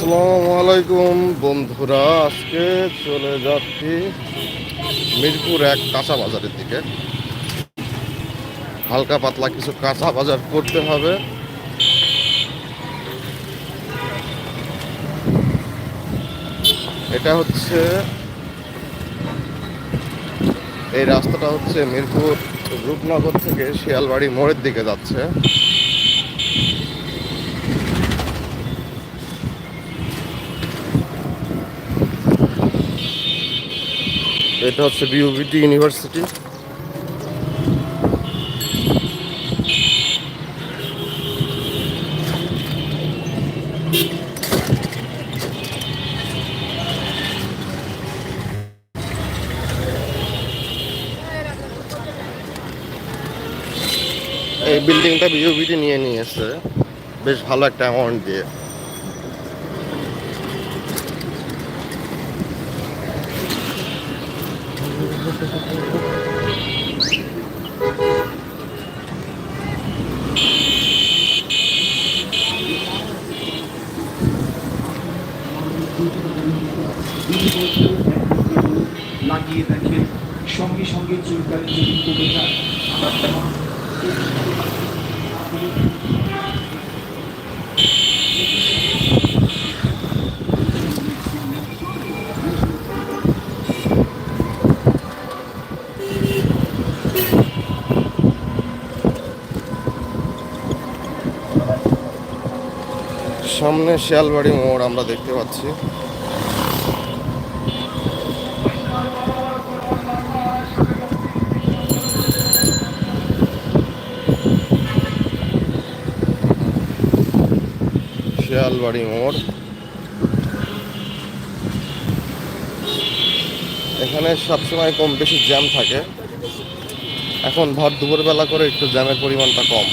আসসালামু আলাইকুম বন্ধুরা, আজকে চলে যাচ্ছি মিরপুর এক কাঁচা বাজারের দিকে। হালকা পাতলা কিছু কাঁচা বাজার করতে হবে। এটা হচ্ছে, এই রাস্তাটা হচ্ছে মিরপুর রূপনগর থেকে শিয়ালবাড়ি মোড়ের দিকে যাচ্ছে। এটা হচ্ছে বিউবিটি ইউনিভার্সিটি এই বিল্ডিংটা বিউবিটি নিয়ে নিয়েছে। বেশ ভালো একটা অ্যামাউন্ট দিয়ে। লাগিয়ে দেখেন সঙ্গে সঙ্গে চুলকানি যদি কমে যায় সামনে শিয়ালবাড়ি মোড় আমরা দেখতে পাচ্ছি। শিয়ালবাড়ি মোড়। এখানে সবসময় কম বেশি জ্যাম থাকে। এখন ভর দুপুরবেলা করে একটু জ্যামের পরিমাণটা কম।